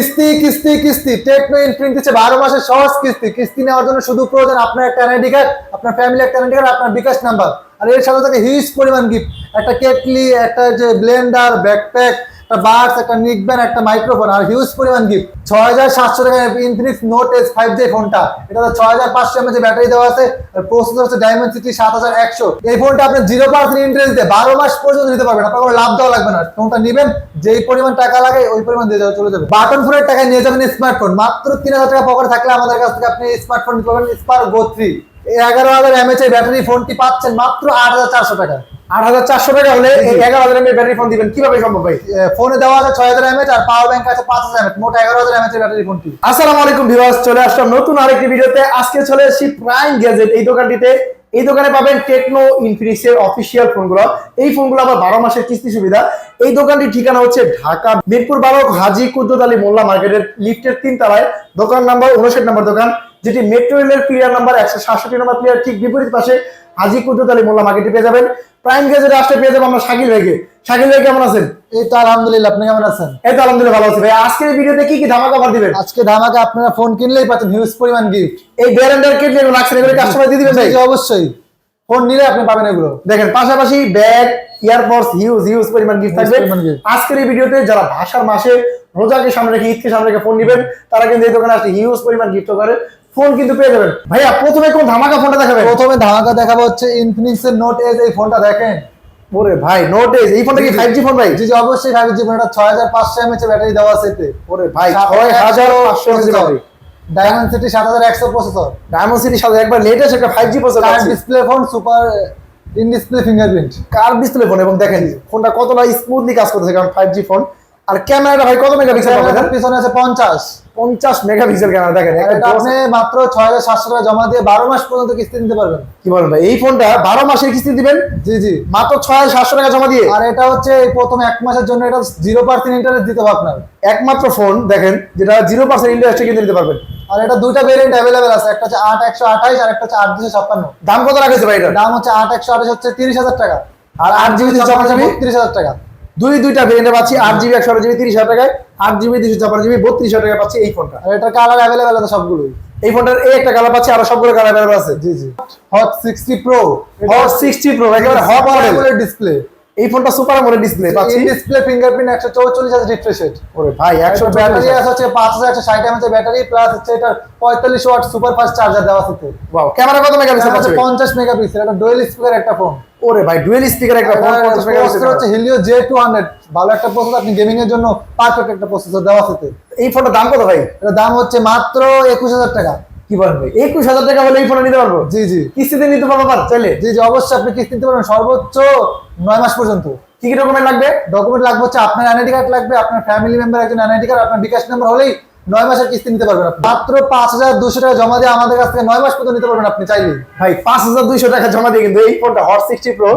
কিস্তি কিস্তি কিস্তি। টেকনো ইনফিনিক্স দিচ্ছে বারো মাসের সহজ কিস্তি। কিস্তি নেওয়ার জন্য শুধু প্রয়োজন আপনার একটা এনআইডি কার্ড আপনার ফ্যামিলি একটা এনআইডি কার্ড আপনার বিকাশ নাম্বার আর এর সাথে থাকে হিউজ পরিমাণ গিফট একটা কেটলি, একটা যে ব্লেন্ডার ব্যাকপ্যাক একটা বাস একটা নিকব্যান একটা মাইক্রোফোন আর হিউজ পরিমাণ গিফট ছয় হাজার সাতশো টাকা Infinix note S five J ফোনটা এটা ছয় হাজার পাঁচশো এমএচ ব্যাটারি দেওয়া আছে প্রসেসর হচ্ছে ডায়মন্ড সিটি সাত হাজার একশো। এই ফোনটা আপনি জিরো পার্সেন্ট ইন্টারেস্ট দিয়ে বারো মাস পর্যন্ত নিতে পারবেন। আপনার কোনো লাভ দেওয়া লাগবে না। ফোনটা নেবেন, যেই পরিমাণ টাকা লাগে ওই পরিমাণ দিয়ে চলে যাবে। বাটন ফোনের টাকায় নিয়ে যাবেন স্মার্টফোন মাত্র তিন হাজার টাকা পকেটে থাকলে আমাদের কাছ থেকে আপনি স্মার্টফোন নিতে পারবেন স্পার গো থ্রি এগারো হাজার এমএচ ব্যাটারি ফোনটি পাচ্ছেন মাত্র আট হাজার চারশো টাকা। আট হাজার চারশো টাকা হলে এগারো হাজার ব্যাটারি ফোন দিবেন। কীভাবে সম্ভব ভাই? ফোনে দেওয়া আছে ছয় হাজার এমএচ আর পাওয়ার ব্যাংক আছে পাঁচ হাজার এমএচ মোট এগারো হাজার এমএচ ব্যাটারি ফোনটি। আসসালামু আলাইকুম ভিউয়ার্স চলে আসলাম নতুন আরেকটি ভিডিওতে। আজকে চলে এসেছি প্রাইম গ্যাজেট এই দোকানটিতে এই দোকানে পাবেন টেকনো ইনফিনিক্স এর অফিসিয়াল ফোনগুলো। এই ফোনগুলো আবার বারো মাসের কিস্তি সুবিধা। এই দোকানটির ঠিকানা হচ্ছে ঢাকা মিরপুর বারো হাজি কুদ্দুত আলী মোল্লা মার্কেটের লিফটের তিন তলায় দোকান নাম্বার উনষাট নম্বর দোকান যেটি মেট্রো রেলের প্লেয়ার নাম্বার একশো সাতষট্টি নম্বর প্লেয়ার ঠিক বিপরীত পাশে হাজি কুদ্দুত আলী মোল্লা মার্কেটে পেয়ে যাবেন। প্রাইম গেজেটে আসতে পেয়ে যাবেন আমরা শাকিল ভাইকে। শাকিল ভাই কেমন আছেন? এই তো আলহামদুলিল্লাহ আপনি কেমন আছেন? এই তো আলহামদুলিল্লাহ ভালো আছি ভাই। আজকের ভিডিওতে কি কি ধামাকা অফার দিবেন? আজকে ধামাকা আপনারা ফোন কিনলেই পাচ্ছেন হিউজ পরিমাণ গিফট এই ব্যারেন্ডার কিট যেগুলো লাগছে এগুলো কাস্টমার দিয়ে দিবেন ভাই? অবশ্যই। ফোন নিলে আপনি পাবেন এগুলো। দেখেন পাশাপাশি ব্যাগ ইয়ারপডস হিউজ হিউজ পরিমাণ গিফট থাকবে। আজকের এই ভিডিওতে যারা ভাষার মাসে রোজাকে সামনে রেখে ঈদকে সামনে রেখে ফোন নেবেন তারা কিন্তু এই দোকানে আসলে হিউজ পরিমাণ গিফট করে। ফোন কিন্তু পেয়ে যাবেন। ভাইয়া প্রথমে কোন ধামাকা ফোনটা দেখাবেন? প্রথমে ধামাকা দেখাবো হচ্ছে ইনফিনিক্স এর নোট এজ এই ফোনটা দেখেন। ওরে ভাই নোট এজ এই ফোনটা কি ফাইভ জি। ফোন ভাই? জি জি অবশ্যই ফাইভ জি ফোনটা ছয় হাজার পাঁচশো এমএচ ব্যাটারি দেওয়া আছে এতে। ওরে ভাই ছয় হাজার পাঁচশো এমএজি ব্যাটারি ডায়মন্ড সিটি সাত হাজার একশো প্রসেসর ডায়মন্ড সিটির সাথে একবার লেটেস্ট একটা five G processor display phone super in display fingerprint curve display phone এবং দেখেন ফোনটা কতটা স্মুথলি কাজ করতেছে কারণ ফাইভ জি ফোন আর ক্যামেরাটা ভাই কত মেগাপিক্সেল পাবেন? পিছনে আছে পঞ্চাশ। পঞ্চাশ মেগাপিক্সেল ক্যামেরা দেখেন এটা আপনি মাত্র ছয় হাজার সাতশো টাকা জমা দিয়ে বারো মাস পর্যন্ত কিস্তি নিতে পারবেন। কি বলেন ভাই এই ফোনটা বারো মাসের কিস্তি দিবেন? জি জি। মাত্র ছয় হাজার সাতশো টাকা জমা দিয়ে। আর এটা হচ্ছে প্রথম এক মাসের জন্য এটা জিরো পার্সেন্ট ইন্টারেস্ট দিতে হবে আপনার। একমাত্র ফোন দেখেন যেটা জিরো পার্সেন্ট ইন্টারেস্টে কিনতে নিতে পারবেন। আর এটা দুইটা ভেরিয়েন্ট অ্যাভেলেবেল আছে। একটা হচ্ছে আট একশো আঠাইশ আর একটা হচ্ছে আট দুশো ছাপ্পান্ন। দাম কত রাখেছে ভাই এটা? দাম হচ্ছে আট একশো আঠাশ হচ্ছে তিরিশ হাজার টাকা। আর আট জিবি দুশো ছাপ্পান্ন জিবি তিরিশ হাজার টাকা। দুই দুইটা ভেরিয়েন্টে পাচ্ছি আট জিবি একশো জিবি তিরিশ হাজার টাকায়। আট জিবি দুশো ছাপ্পান্ন জিবি বত্রিশ হাজার টাকা পাচ্ছি এই ফোনটা। আর এটার কালার অ্যাভেলেবেল আছে সবগুলোই। এই ফোনটার এই একটা কালার পাচ্ছি আরও সবগুলো কালার অ্যাভেলেবল আছে। জি জি। Hot sixty pro hot sixty pro একেবারে হট ডিসপ্লে এই ফোনটা সুপার আমোলেড ডিসপ্লে পাচ্ছি। ডিসপ্লে ফিঙ্গারপ্রিন্ট একশো চৌচল্লিশ হাজার রিফ্রেশ রেট ওরে ভাই একশো একশো ব্যাটারি আছে হচ্ছে পাঁচ হাজার একশো ব্যাটারি প্লাস হচ্ছে এটা পঁয়তাল্লিশ ওয়াট সুপার ফাস্ট চার্জার দেওয়া আছে ওয়াও ক্যামেরা কত মেগাপিক্সেল ভাই? পঞ্চাশ মেগাপিক্সেল এটা ডুয়েল স্পিকার একটা ফোন ওরে ভাই ডুয়েল স্পিকার একটা ফোন পঞ্চাশ মেগাপিক্সেল হচ্ছে হিলিও জে টু হান্ড্রেড ভালো একটা প্রসেসর আপনি গেমিং এর জন্য পারফেক্ট একটা প্রসেসর দেওয়া আছে এই ফোনটার দাম কত ভাই? এটার দাম হচ্ছে মাত্র একুশ হাজার টাকা। কি বলবে? একুশ হাজার টাকা হলে এই ফোনটা নিতে পারব? জি জি। কিস্তিতে নিতে পারব পার চাইলে? জি জি অবশ্যই আপনি কিস্তি নিতে পারবেন সর্বোচ্চ নয় মাস পর্যন্ত। কি কি ডকুমেন্ট লাগবে? ডকুমেন্ট লাগবে হচ্ছে আপনার আইডি কার্ড লাগবে আপনার ফ্যামিলি মেম্বার একজন আইডি কার্ড আপনার বিকাশ নাম্বার হলেই নয় মাসের কিস্তি নিতে পারবেন আপনি। মাত্র পাঁচ হাজার দুশো টাকা জমা দিয়ে আমাদের কাছ থেকে নয় মাস পর্যন্ত নিতে পারবেন আপনি চাইলে। ভাই পাঁচ হাজার দুইশো টাকা জমা দিয়ে কিন্তু এই ফোনটা হট সিক্সটি প্রো।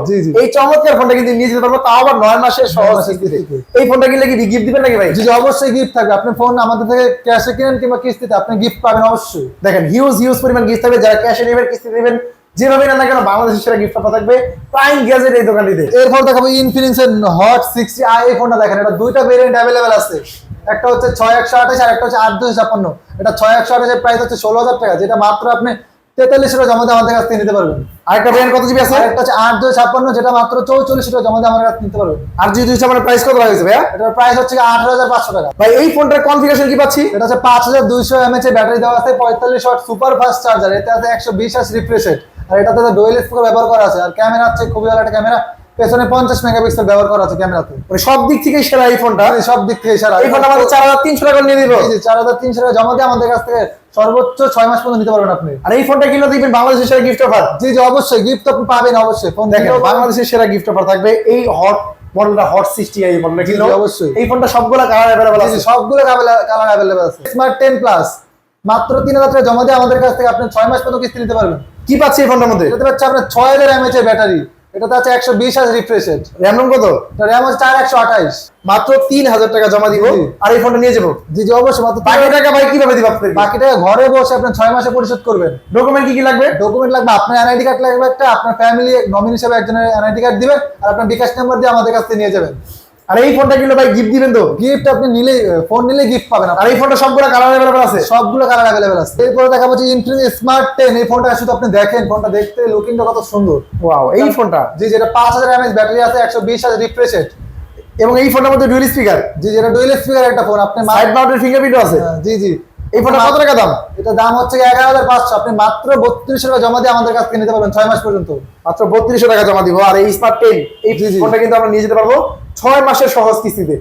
এই চমৎকার ফোনটা কিন্তু নিয়ে যেতে পারব তাও আবার নয় মাসের সহজ কিস্তিতে। এই ফোনটা কিনলে কি গিফট দিবেন নাকি ভাই? জি অবশ্যই গিফট থাকবে। আপনি ফোন আমাদের থেকে ক্যাশে কিনেন কিংবা কিস্তিতে আপনি গিফট পাবেন অবশ্যই। দেখেন হিউজ হিউজ পরিমাণ গিফট থাকবে। যারা ক্যাশে নেবেন কিস্তি নেবেন যেভাবে না কেন বাংলাদেশের সেরা গিফট থাকবে। প্রাইম গ্যাজেট এই দোকানটিতে। এরপর দেখাবো ইনফিনিক্স হট সিক্সটি আই এই ফোনটা দেখেন এটা দুইটা ভেরিয়েন্ট অ্যাভেলেবেল আছে। একটা হচ্ছে ছয় একশো আঠাশ আর একটা হচ্ছে আট দুশো ছাপ্পান্ন। এটা ছয় একশো আঠাশের প্রাইস হচ্ছে ষোলো হাজার টাকা যেটা মাত্র আপনি তেতাল্লিশ টাকা জমা দিয়ে আমাদের কাছ থেকে নিতে পারবেন। আরেকটা ব্র্যান্ড কত জিবি আছে? একটা হচ্ছে আট দুশো ছাপ্পান্ন যেটা মাত্র চৌচল্লিশ টাকা জমা দিয়ে আমার কাছে নিতে পারবেন। আর যদি দুইশো মানে প্রাইস কত হয়েছে ভাইয়া? এটার প্রাইস হচ্ছে আঠারো হাজার পাঁচশো টাকা। ভাই এই ফোনটার কনফিগারেশন কি পাচ্ছি? এটা হচ্ছে পাঁচ হাজার দুইশো এমএচ এর ব্যাটারি দেওয়া আছে পঁয়তাল্লিশ ওয়াট সুপার ফাস্ট চার্জার এতে আছে একশো বিশ হাস রিফ্রেশ রেট আর এটাতে ডুয়েল স্পিকার ব্যবহার করা আছে আর ক্যামেরা হচ্ছে খুবই ভালো একটা ক্যামেরা পেছনে পঞ্চাশ মেগাপিক্সেল ব্যবহার করা আছে ক্যামেরাতে। মানে সব দিক থেকে সেরা এই ফোনটা? এই সব দিক থেকে সারা। এই ফোনটা আমাদের চার হাজার তিনশো টাকা নিয়ে দিব চার হাজার তিনশো টাকা জমা দিয়ে আমাদের কাছ থেকে সর্বোচ্চ ছয় মাস পর্যন্ত নিতে পারবেন আপনি। আর এই ফোনটা কিনলে দেখবেন বাংলাদেশের সেরা গিফট অফার জি জি অবশ্যই। গিফট আপনি পাবেন অবশ্যই। ফোন দেখেন বাংলাদেশের সেরা গিফট অফার থাকবে এই হট মডেলটা হট সিক্সটি আই মডেলটা অবশ্যই। এই ফোনটা সবগুলো কালার অ্যাভেলেবল আছে। সবগুলো কালার অ্যাভেলেবেল আছে। স্মার্ট টেন প্লাস মাত্র তিন হাজার টাকা জমা দিয়ে আমাদের কাছ থেকে আপনি ছয় মাস পর্যন্ত কিস্তি নিতে পারবেন। কি পাচ্ছি এই ফোনটার মধ্যে? এটাতে পাচ্ছে আপনার ছয় হাজার এমএচ এর ব্যাটারি এটাতে আছে একশো বিশ হাজার রিফ্রেশ রেট র্যাম রোম কত? র্যাম আছে চার একশো আঠাইশ। মাত্র তিন হাজার টাকা জমা দিব। আর এই ফোনটা নিয়ে যাব। জি জি অবশ্যই মাত্র বাকি টাকা ভাই কীভাবে দিব আপনি বাকি টাকা ঘরে বসে আপনি ছয় মাসে পরিশোধ করবেন। ডকুমেন্ট কি কি লাগবে? ডকুমেন্ট লাগবে আপনার এনআইডি কার্ড লাগবে একটা আপনার ফ্যামিলি নমিনি হিসেবে একজনের এনআইডি কার্ড দিবেন আর আপনার বিকাশ নাম্বার দিয়ে আমাদের কাছ থেকে নিয়ে যাবেন। আর এই ফোনটা কিনলে ভাই গিফট দিবেন তো? গিফট আপনি নিলে ফোন নিলে গিফট পাবেন আর এই ফোনটা সবগুলো কালার অ্যাভেলেবল আছে? সবগুলো কালার অ্যাভেলেবেল আছে। এরপরে দেখা যাচ্ছে ইনফিনিক্স স্মার্ট টেন এই ফোনটা শুধু আপনি দেখেন ফোনটা দেখতে লুকিংটা কত সুন্দর। ওয়াও এই ফোনটা? জি যেটা পাঁচ হাজার এমএস ব্যাটারি আছে একশো বিশ হাজার রিফ্রেশ রেট এবং এই ফোনটার মধ্যে ডুয়েল স্পিকার জি যেটা ডুয়েল স্পিকার একটা ফোন আপনি সাইড মাউন্টেড ফিঙ্গারপ্রিন্ট আছে? হ্যাঁ, জি জি। এই ফোনটা কত টাকা দাম? এটা দাম হচ্ছে এগারো হাজার পাঁচশো। আপনি মাত্র বত্রিশশো টাকা জমা দিয়ে আমাদের কাছ থেকে নিতে পারবেন ছয় মাস পর্যন্ত। মাত্র বত্রিশশো টাকা জমা দিব। আর এই স্মার্ট টেন এই। ফোনটা কিন্তু আমরা নিয়ে যেতে পারব। ছয় মাসের সহজ কিস্তিতে।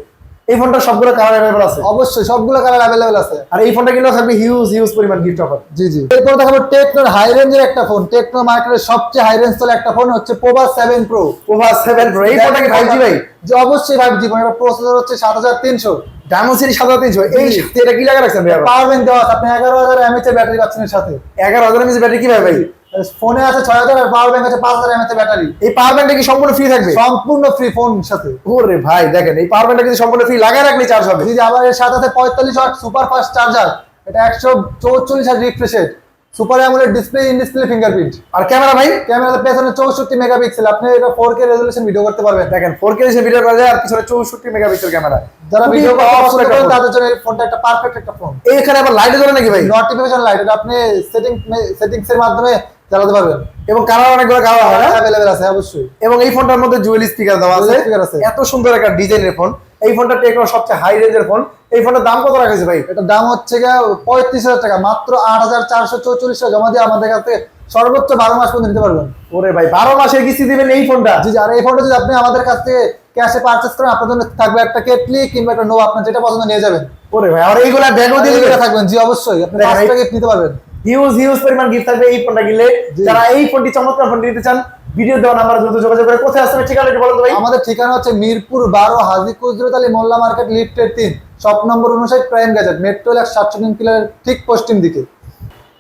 এই ফোনটা সবগুলো কালার অ্যাভেলেবল আছে। অবশ্যই সবগুলো কালার অ্যাভেলেবেল আছে। আর এই ফোনটা কিনলেও থাকবে হিউজ হিউজ পরিমাণ গিফট অফার জি জি। এরপর দেখাবো টেকনোর হাই রেঞ্জের একটা ফোন টেকনো মার্কেটের সবচেয়ে হাই রেঞ্জ চলে একটা ফোন হচ্ছে Pova seven pro Pova seven pro এই ফোনটা কি ফাইভ জি ভাই? যে অবশ্যই ফাইভ জি ফোন প্রসেসর হচ্ছে সাত হাজার তিনশো। ডায়মন্ড সিটি সাত হাজার তিনশো। এই এটা কি লাগা রাখছেন ভাই পাওয়ার ব্যাংক দেওয়া আছে। আপনি এগারো হাজার এমএচ এর ব্যাটারি পাচ্ছেন এর সাথে। এগারো হাজার এমএস ব্যাটারি কি ভাই ভাই? ফোনে আছে ছয় হাজার আর পাওয়ার ব্যাংক আছে পাঁচ হাজার এমএচ ব্যাটারি এই পাওয়ার ব্যাংকটা কি সম্পূর্ণ ফ্রি থাকবে? সম্পূর্ণ ফ্রি ফোন সাথে। ওরে ভাই দেখেন এই পাওয়ার ব্যাংকটা কিন্তু সম্পূর্ণ ফ্রি লাগায় রাখলে চার্জ হবে। জি আবার এর সাথে আছে পঁয়তাল্লিশ ওয়াট সুপার ফাস্ট চার্জার এটা একশো চৌচল্লিশ হাজার refresh super AMOLED display in display fingerprint R camera ভাই? ক্যামেরাতে পেছনে চৌষট্টি মেগাপিক্সেল আপনি এটা ফোর কে রেজলিউশন ভিডিও করতে পারবেন। দেখেন ফোর কে ভিডিও করা যায় আর পিছনে চৌষট্টি মেগাপিক্সেল ক্যামেরা যারা ভিডিও পছন্দ করেন তাদের জন্য এই ফোনটা একটা পারফেক্ট একটা ফোন এইখানে আবার লাইটে জ্বলে নাকি ভাই? নোটিফিকেশন লাইট এটা আপনি সেটিং সেটিংস এর মাধ্যমে চালাতে পারবেন। এবং কালার অনেকগুলো কালার হয়? অ্যাভেলেবেল আছে অবশ্যই। এবং এই ফোনটার মধ্যে জুয়েল স্পিকার দেওয়া আছে। speaker আছে। এত সুন্দর একটা ডিজাইনের ফোন। এই ফোনটা টেকনো সবচেয়ে হাই রেঞ্জের ফোন এই ফোনটার দাম কত রাখা ভাই? এটার দাম হচ্ছে গিয়ে পঁয়ত্রিশ হাজার টাকা মাত্র আট হাজার চারশো চৌচল্লিশ টাকা। জমা দিয়ে আমাদের কাছ থেকে সর্বোচ্চ বারো মাস পর্যন্ত নিতে পারবেন। ওরে ভাই বারো মাসের কিস্তি দিবেন এই ফোনটা? জি আর এই ফোনটা যদি আপনি আমাদের কাছ থেকে ক্যাশে পারচেস করেন আপনার জন্য থাকবে একটা কেটলি কিংবা একটা নো আপনার যেটা পছন্দ নিয়ে যাবেন। ওরে ভাই আর এইগুলা ব্যাগও দিয়ে থাকবেন। জি অবশ্যই। আপনি নিতে পারবেন। হিউজ হিউজ পরিমাণ গিফট থাকবে এই ফোনটা কিনলে। যারা এই ফোনটি চমৎকার ফোনটি নিতে চান ভিডিও দেওয়া নাম্বার দ্রুত যোগাযোগ করে কোথায় আসবে ঠিকানা বলুন তো ভাই? আমাদের ঠিকানা হচ্ছে মিরপুর বারো হাজি কুজরত আলী মোল্লা মার্কেট লিফটের তিন। শপ নম্বর উনষাট প্রাইম গ্যাজেট মেট্রো এক সাতশো তিন কিলোর ঠিক পশ্চিম দিকে।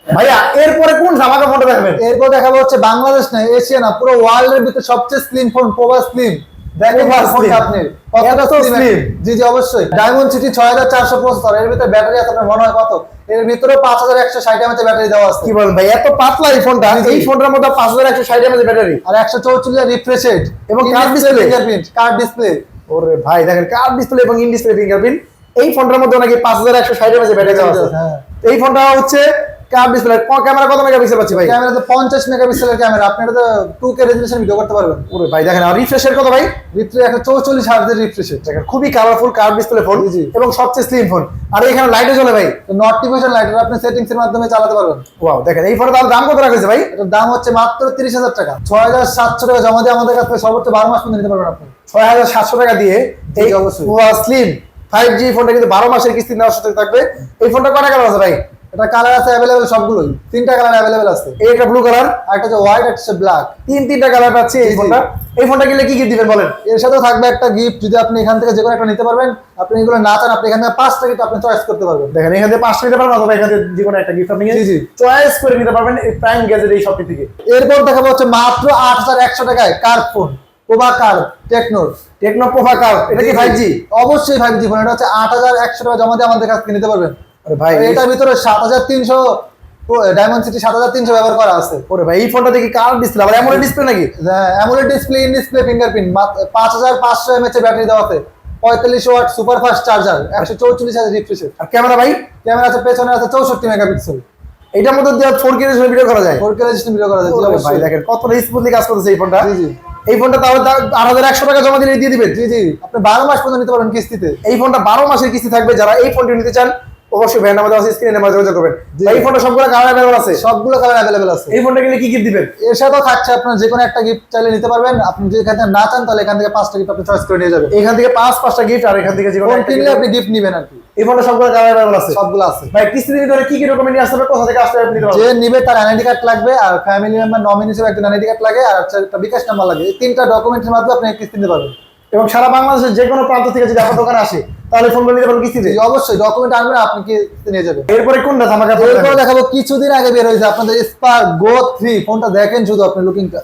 ভাইয়া এরপরে কোন ধামাকা ফোনটা দেখাবেন? এরপর দেখাবো হচ্ছে বাংলাদেশ না এশিয়া না পুরো ওয়ার্ল্ড এর ভিতরে সবচেয়ে স্লিম ফোন পোভা স্লিম দেখেন Pova ফোনটা Slim। আপনি কতটা এত slim slim? জি জি অবশ্যই। ডায়মন্ড সিটি ছয় হাজার চারশো প্রসেসর এর ভিতরে ব্যাটারি আছে আপনার মনে হয় কত? এর ভিতরে পাঁচ হাজার একশো ষাট এমএচ ব্যাটারি দেওয়া আছে। কি বলেন ভাই এত পাতলা এই ফোনটা? ফোনটার মধ্যে পাঁচ হাজার একশো ষাট ব্যাটারি। আর একশো চৌচল্লিশ রিফ্রেশ রেট এবং curved display fingerprint curved display ওরে ভাই দেখেন কার্ড ডিসপ্লে এবং ইন ডিসপ্লে ফিঙ্গারপ্রিন্ট এই ফোনটার মধ্যে নাকি পাঁচ হাজার একশো ষাট ব্যাটারি দেওয়া আছে। হ্যাঁ। এই ফোনটা হচ্ছে ডিসপ্লে ক্যামেরা কত মেগাপিক্সেল পাচ্ছি ভাই? ক্যামেরাতে পঞ্চাশ মেগাপিক্সেলের ক্যামেরা। আপনি এটাতে টু কে রেজলিউশন ভিডিও করতে পারবেন ওরে ভাই দেখেন আর রিফ্রেশের কত ভাই? ভিতরে একটা চৌচল্লিশ হাজার রিফ্রেশ রেট দেখেন খুবই কালারফুল কার্ড ডিসপ্লে ফোন। এবং সবচেয়ে স্লিম ফোন আর এখানে লাইটে চলে ভাই। নোটিফিকেশন লাইট আপনি সেটিংস এর মাধ্যমে চালাতে পারবেন। ওয়াও দেখেন এই ফোনের দাম কত রাখা হয়েছে ভাই? এটার দাম হচ্ছে মাত্র তিরিশ হাজার টাকা। ছয় হাজার সাতশো টাকা জমা দিয়ে আমাদের কাছ সর্বোচ্চ বারো মাস পর্যন্ত নিতে পারবেন আপনি। ছয় হাজার সাতশো টাকা দিয়ে এই অবশ্যই। স্লিম ফাইভ জি ফোনটা কিন্তু বারো মাসের কিস্তি নেওয়ার সাথে থাকবে। এই ফোনটা কটা কালার আছে ভাই? এটা কালার আছে অ্যাভেলেবেল সবগুলোই। তিনটা কালার অ্যাভেলেবেল আছে। এই একটা ব্লু কালার আর একটা হচ্ছে হোয়াইট একটা হচ্ছে ব্ল্যাক তিন তিনটা কালার পাচ্ছি এই। ফোনটা। এই ফোনটা কিনলে কি কি দিবেন বলেন? এর সাথে থাকবে একটা গিফট যদি আপনি এখান থেকে যে কোনো একটা নিতে পারবেন। আপনি এগুলো না চান আপনি এখান থেকে পাঁচটা গিফট আপনি চয়েস করতে পারবেন। দেখেন এখান থেকে পাঁচটা নিতে পারবেন অথবা এখান থেকে যে কোনো একটা গিফট আপনি। চয়েস করে নিতে পারবেন এই প্রাইম গ্যাজেট এই শপটি থেকে। এরপর দেখাবো হচ্ছে মাত্র আট হাজার একশো টাকায় কার ফোন কোবা কার টেকনোর টেকনো পোভা কার এটা কি ফাইভ জি। অবশ্যই ফাইভ জি ফোন এটা হচ্ছে আট হাজার একশো টাকা জমা দিয়ে আমাদের কাছ থেকে নিতে পারবেন। ভাই এটার ভিতরে সাত হাজার তিনশো ডায়মন্ড সিটি সাত হাজার তিনশো ব্যবহার করা আছে। ওরে ভাই এই ফোনটা দেখি কার ডিসপ্লে আবার এমন ডিসপ্লে নাকি? AMOLED display in display fingerprint পাঁচ হাজার পাঁচশো এমএচ ব্যাটারি দেওয়া আছে। পঁয়তাল্লিশ ওয়াট সুপার ফাস্ট চার্জার একশো চৌচল্লিশ হাজার রিফ্রেশের আর ক্যামেরা ভাই? ক্যামেরা আছে পেছনে আছে চৌষট্টি মেগাপিক্সেল এটার মধ্যে দেওয়া ফোর কে ভিডিও করা যায়? ফোর কে রেজিস্ট্রেশন ভিডিও করা যায় ভাই দেখেন কতটা স্মুথলি কাজ করতেছে এই ফোনটা জি জি। এই ফোনটা তাহলে আট হাজার একশো টাকা জমা দিলে দিয়ে দিবেন। জি জি। আপনি বারো মাস পর্যন্ত নিতে পারবেন কিস্তিতে। এই ফোনটা বারো মাসের কিস্তি থাকবে যারা এই ফোনটি নিতে চান অবশ্যই ভ্যান আমাদের স্ক্রিনে নাম্বার যোগাযোগ করবেন। এই ফোনটা সবগুলো কালার অ্যাভেলেবল আছে। সবগুলো কালার অ্যাভেলেবেল আছে। এই ফোনটা কিনলে কি কি দিবেন? এর সাথেও থাকছে আপনার যে কোনো একটা গিফট চাইলে নিতে পারবেন। আপনি যদি এখান থেকে না চান তাহলে এখান থেকে পাঁচটা গিফট আপনি চয়েস করে নিয়ে যাবেন। এখান থেকে পাঁচ পাঁচটা গিফট আর এখান থেকে যে কোনো কিনলে আপনি গিফট নেবেন আর কি। এই ফোনটা সবগুলো কালার অ্যাভেলেবল আছে। সবগুলো আছে। ভাই কিস্তি দিতে হলে কি কি ডকুমেন্ট নিয়ে আসতে হবে? কোথা থেকে আসতে হবে আপনি নিতে যে নিবে তার এনআইডি কার্ড লাগবে আর ফ্যামিলি মেম্বার নমিনি হিসেবে একটা এনআইডি কার্ড লাগে আর একটা বিকাশ নাম্বার লাগে। এই তিনটা ডকুমেন্টের মাধ্যমে আপনি কিস্তি নিতে পারবেন। এবং সারা বাংলাদেশের যে কোনো প্রান্ত থেকে যদি আপনার দোকানে আসে তাহলে ফোনগুলো নিতে পারবেন কিস্তিতে। অবশ্যই ডকুমেন্ট আনবেন আপনি কিস্তি নিয়ে যাবেন। এরপরে কোনটা ধামাকা ফোন এরপর দেখাবো কিছুদিন আগে বের হয়েছে আপনাদের স্পার গো থ্রি ফোনটা দেখেন শুধু আপনি লুকিংটা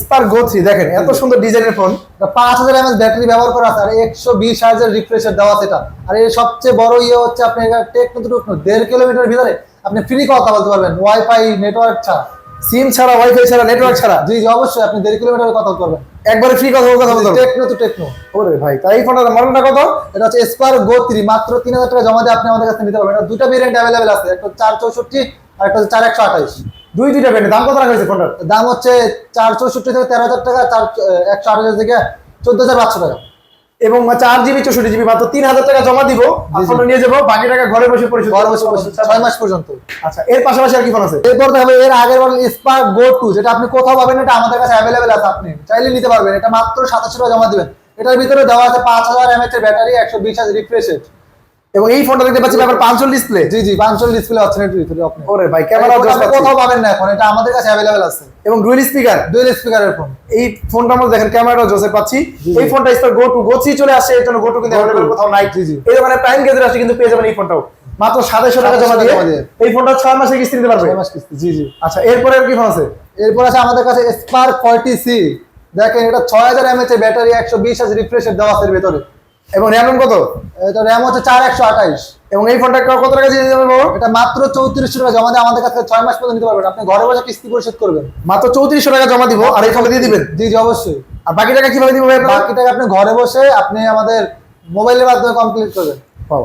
স্পার গো থ্রি দেখেন এত সুন্দর ডিজাইনের ফোন পাঁচ হাজার এমএস ব্যাটারি ব্যবহার করা আছে আর একশো বিশ হাজার রিফ্রেশের দেওয়া সেটা আর এর সবচেয়ে বড় ইয়ে হচ্ছে আপনি টেকনোটুকু দেড় কিলোমিটার ভিতরে আপনি ফ্রি কথা বলতে পারবেন ওয়াইফাই নেটওয়ার্ক ছাড়া। সিম ছাড়া ওয়াইফাই ছাড়া নেটওয়ার্ক ছাড়া। জি অবশ্যই আপনি দেড় কিলোমিটার কথা বলতে পারবেন। একবারে ফ্রি কথা বলতে কথা বলতে টেকনো তো টেকনো। ওরে ভাই তাই এই ফোনটার মডেলটা কত? এটা হচ্ছে স্পার গো থ্রি মাত্র তিন হাজার টাকা জমা দিয়ে আপনি আমাদের কাছে নিতে পারবেন। এটা দুটো ভেরিয়েন্ট অ্যাভেলেবেল আছে একটা চার চৌষট্টি আর একটা হচ্ছে চার একশো আঠাইশ দুই দুইটা ভেরিয়েন্ট দাম কত রাখা হয়েছে ফোনটার দাম হচ্ছে চার চৌষট্টি থেকে তেরো হাজার টাকা চার একশো আঠাশ থেকে চোদ্দ হাজার পাঁচশো টাকা। এবং চার জিবি চৌষট্টি জিবি মাত্র তিন হাজার টাকা জমা দিব। নিয়ে যাব বাকি টাকা ঘরে বসে পরিশোধ ঘরে বসে বসে ছয় মাস পর্যন্ত। আচ্ছা এর পাশাপাশি আর কি ফোন আছে? এরপর হবে এর আগের বার স্পার্ক গো টু যেটা আপনি কোথাও পাবেন এটা আমাদের কাছে অ্যাভেলেবেল আছে আপনি। চাইলে নিতে পারবেন এটা মাত্র সাতাশি টাকা জমা দিবেন। এটার ভিতরে দেওয়া আছে পাঁচ হাজার এমএচ এর ব্যাটারি একশো বিশ হাজার রিফ্রেশ এবং এই ফোনটা দেখতে পাচ্ছি ব্যাপার পাঁচশো ডিসপ্লে জি জি পাঁচশো ডিসপ্লে অপশন এর ভিতরে আপনি। ওরে ভাই ক্যামেরা কোথাও পাবেন না এখন এটা আমাদের কাছে অ্যাভেলেবেল আছে। এবং ডুয়েল স্পিকার ডুয়েল স্পিকারের ফোন এই ফোনটা আমরা দেখেন ক্যামেরা জোসে পাচ্ছি। এই ফোনটা star go two go three চলে আসছে এর জন্য গো টু কিন্তু available কোথাও নাই। জি, জি। এই দোকানে প্রাইম গেজের আসছে কিন্তু পেয়ে যাবেন এই ফোনটাও মাত্র সাতাইশশো টাকা জমা দিয়ে। এই ফোনটা ছয় মাসে কিস্তি দিতে পারবে। ছয় মাস কিস্তি জি জি। আচ্ছা এরপরে আর কি ফোন আছে? এরপর আছে আমাদের কাছে স্পার্ক ফর্টি সি দেখেন এটা ছয় হাজার এমএচ এর ব্যাটারি একশো বিশ হাজার রিফ্রেশের দেওয়া আছে ভিতরে। এবং র্যাম কত? এটা র্যাম হচ্ছে চার একশো আঠাইশ। এবং এই ফোনটা কত টাকা দিয়ে যাবে এটা মাত্র চৌত্রিশশো টাকা জমা দিয়ে। আমাদের কাছে ছয় মাস পর্যন্ত নিতে পারবেন। আপনি ঘরে বসে কিস্তি পরিশোধ করবেন। মাত্র চৌত্রিশশো টাকা জমা দিব আর এই ফোনটা দিয়ে দিবেন? জি জি অবশ্যই। আর বাকি টাকা কীভাবে দিব বাকি টাকা আপনি ঘরে বসে আপনি আমাদের মোবাইলের মাধ্যমে কমপ্লিট করবেন।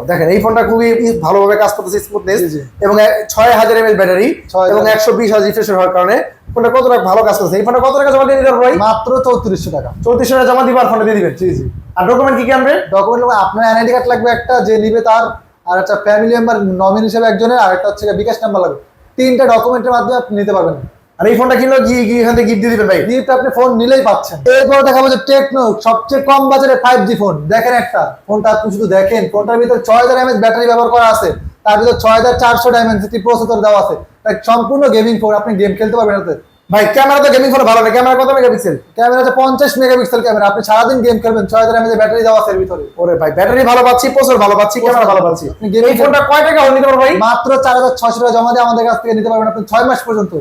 দেখেন এই ফোনটা খুবই ভালোভাবে কাজ করতেছে স্মুথনেস। এবং ছয় হাজার এমএল ব্যাটারি 6000 এবং একশো বিশ হাজার রিফ্রেশ হওয়ার কারণে ফোনটা কত টাকা ভালো কাজ করছে এই ফোনটা কত টাকা জমা দিয়ে দিতে ভাই? মাত্র চৌত্রিশশো টাকা। চৌত্রিশশো টাকা জমা দিব আর ফোনটা দিয়ে দিবেন। জি জি। আর ডকুমেন্ট কি কি আনবে? ডকুমেন্ট আপনার এনআইডি কার্ড লাগবে একটা যে নিবে তার আর একটা ফ্যামিলি মেম্বার নমিনি হিসেবে একজনের আর একটা হচ্ছে বিকাশ নাম্বার লাগবে। তিনটা ডকুমেন্টের মাধ্যমে আপনি নিতে পারবেন। আর এই ফোনটা কিনলো কি গিয়ে এখান থেকে গিফট দিয়ে দিবেন ভাই। গিফট আপনি ফোন নিলেই পাচ্ছেন। এরপর দেখাবো যে টেকনো সবচেয়ে কম বাজারে ফাইভ জি ফোন দেখেন একটা ফোনটা আপনি শুধু দেখেন ফোনটার ভিতরে ছয় হাজার এমএচ ব্যাটারি ব্যবহার করা আছে। তার ভিতরে ছয় হাজার চারশো ডায়মেন্সিটি প্রসেসর দেওয়া আছে। তাই সম্পূর্ণ গেমিং ফোন আপনি গেম খেলতে পারবেন এতে ভাই ক্যামেরা তো গেমিং ফোন ভালো না। ক্যামেরা কত মেগাপিক্সেল ক্যামেরা হচ্ছে পঞ্চাশ মেগাপিক্সেল ক্যামেরা আপনি সারাদিন গেম খেলবেন ছয় হাজার এমএচ ব্যাটারি দেওয়া আছে ভিতরে। ওরে ভাই ব্যাটারি ভালো পাচ্ছি প্রসেসর ভালো পাচ্ছি ক্যামেরা ভালো পাচ্ছি। এই ফোনটা কয় টাকা হলে নিতে পারব ভাই? মাত্র চার হাজার ছয়শো টাকা জমা দিয়ে আমাদের কাছ থেকে নিতে পারবেন আপনি ছয় মাস পর্যন্ত।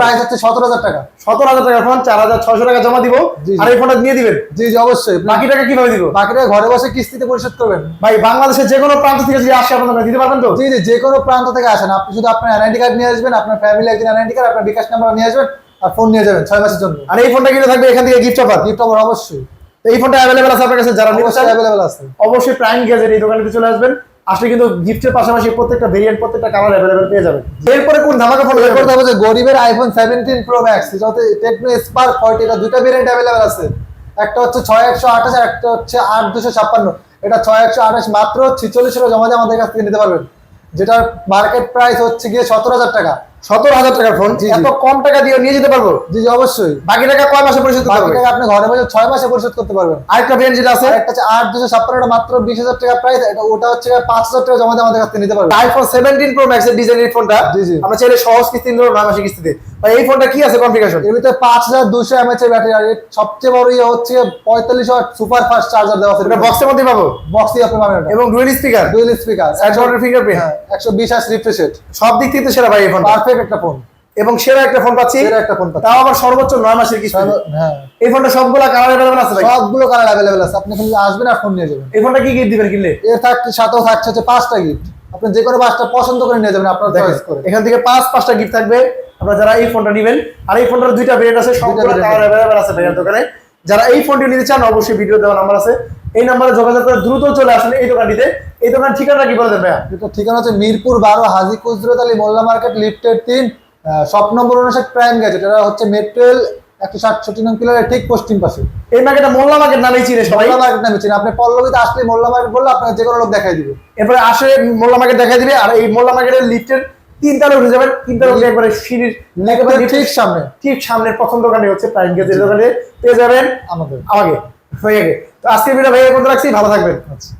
প্রাইস হচ্ছে সতেরো হাজার টাকা। সতেরো হাজার টাকা ফোন চার হাজার টাকা জমা দিব। আর এই ফোনটা নিয়ে দিবেন? জি জি অবশ্যই। বাকি টাকা কীভাবে দিব? বাকিটা ঘরে বসে কিস্তিতে পরিশোধ করবেন। ভাই বাংলাদেশের যে কোনো প্রান্ত থেকে যদি আসে আপনারা দিতে পারবেন তো? জি জি যে কোনো প্রান্ত থেকে আসেন। আপনি শুধু আপনার এনআইডি কার্ড নিয়ে আসবেন আপনার ফ্যামিলি একজন এনআইডি কার্ড আপনার বিকাশ নাম্বার নিয়ে আসবেন আর ফোন নিয়ে যাবেন ছয় মাসের জন্য। আর এই ফোনটা কিনে থাকবে এখান থেকে গিফট অফার গিফট অফার অবশ্যই। এই ফোনটা অ্যাভেলেবেল আছে আপনার কাছে? যারা অ্যাভেলেবেল আছে। অবশ্যই প্রাইম গ্যাজেট এই দোকানে চলে আসবেন। আসলে কিন্তু গিফটের পাশাপাশি প্রত্যেকটা ভেরিয়েন্ট প্রত্যেকটা কালার অ্যাভেলেবেল পেয়ে যাবেন। এরপরে কোন ধামাকা ফোন এরপর দেখো যে গরিবের আইফোন সেভেন্টিন প্রো ম্যাক্স যাতে টেকনো স্পার্ক ফর্টি এটা দুটা ভেরিয়েন্ট অ্যাভেলেবেল আছে। একটা হচ্ছে ছয় একশো আঠাশ আর একটা হচ্ছে আট দুশো ছাপ্পান্ন। এটা ছয় একশো আঠাশ মাত্র ছিচল্লিশ টাকা জমা দিয়ে আমাদের কাছ থেকে নিতে পারবেন। যেটার মার্কেট প্রাইস হচ্ছে গিয়ে সতেরো হাজার টাকা। সতেরো হাজার টাকার ফোন। এত কম টাকা দিয়ে নিয়ে যেতে পারব? জি জি অবশ্যই। বাকি টাকা কয় মাসে পরিশোধ করতে পারবেন টাকা আপনি ঘরে বসে ছয় মাসে পরিশোধ করতে পারবেন। আরেকটা ব্রেন যেটা আছে? একটা হচ্ছে আট দুশো ছাপ্পান্নটা মাত্র বিশ হাজার টাকা প্রাইস এটা ওটা হচ্ছে পাঁচ হাজার টাকা জমা দিয়ে আমাদের কাছ থেকে নিতে পারবেন। আইফোন সেভেন্টিন প্রো ম্যাক্সের ডিজাইনের ফোনটা জি, জি। আমরা চাইলে সহজ কিস্তি নিলেও নয় মাসে কিস্তিতে। ভাই এই ফোনটা কি আছে কনফিগারেশন? এর ভিতরে পাঁচ হাজার দুশো এমএচ এর ব্যাটারি আর সবচেয়ে বড় ইয়ে হচ্ছে পঁয়তাল্লিশ ওয়াট সুপার ফাস্ট চার্জার দেওয়া আছে। এটা বক্সের মধ্যে পাবো? বক্সই আপনি পাবেন এবং ডুয়েল স্পিকার ডুয়েল স্পিকার এক ধরনের ফিঙ্গারপ্রিন্ট হ্যাঁ একশো বিশ আস রিফ্রেশ সব দিক থেকে সেরা ভাই এই ফোনটা। পারফেক্ট একটা ফোন এবং সেরা একটা ফোন পাচ্ছি? সেরা একটা ফোন পাচ্ছেন। তাও আবার সর্বোচ্চ নয় মাসের কিস্তি। হ্যাঁ। এই ফোনটা সবগুলা কালার অ্যাভেলেবল আছে ভাই? সবগুলো কালার অ্যাভেলেবেল আছে। আপনি খালি আসবেন আর ফোন নিয়ে যাবেন। এই ফোনটা কি গিফট দিবেন কিনলে? এর থাকছে সাথেও থাকছে হচ্ছে পাঁচটা গিফট আপনি যে কোনো পাঁচটা পছন্দ করে নিয়ে যাবেন আপনার চয়েস করে। এখান থেকে পাঁচ পাঁচটা গিফট থাকবে। আপনারা যারা এই ফোনটা নেবেন আর এই ফোনটার দুইটা ভেরিয়েন্ট আছে সবগুলো কালার অ্যাভেলেবল আছে। ভাইয়ার দোকানে। যারা এই ফোনটি নিতে চান অবশ্যই ভিডিও দেওয়া নাম্বার আছে। এই নাম্বারে যোগাযোগ করে দ্রুত চলে আসুন এই দোকানটিতে। এই দোকান ঠিকানা কি বলে দেন ভাইয়া? এটা ঠিকানা হচ্ছে মিরপুর বারো হাজি কুজরত আলী মোল্লা মার্কেট লিফটেড তিন শপ নম্বর অনুসারে প্রাইম গ্যাজেট এটা হচ্ছে মেট্রোয়েল একশো সাতষট্টি নং পিলারের ঠিক পশ্চিম পাশে। এই মার্কেটটা মোল্লা মার্কেট চিনে সবাই। মোল্লা মার্কেট নামে চিনি। আপনি পল্লবীতে আসলে মোল্লা মার্কেট বললে আপনাকে যে কোনো লোক দেখাই দিবে। এরপরে আসে মোল্লা মার্কেট দেখা দিবে আর এই মোল্লা মার্কেটের লিফটের উঠে যাবেন তিন তালে উঠে একবারে সিঁড়ির একেবারে ঠিক সামনে। ঠিক সামনের প্রথম দোকানে হচ্ছে প্রাইম গেজের দোকানে পেয়ে যাবেন আমাদের। আমাকে। ভাইয়াকে তো আজকের ভিডিও ভাইয়া করতে রাখছি ভালো থাকবেন। আচ্ছা।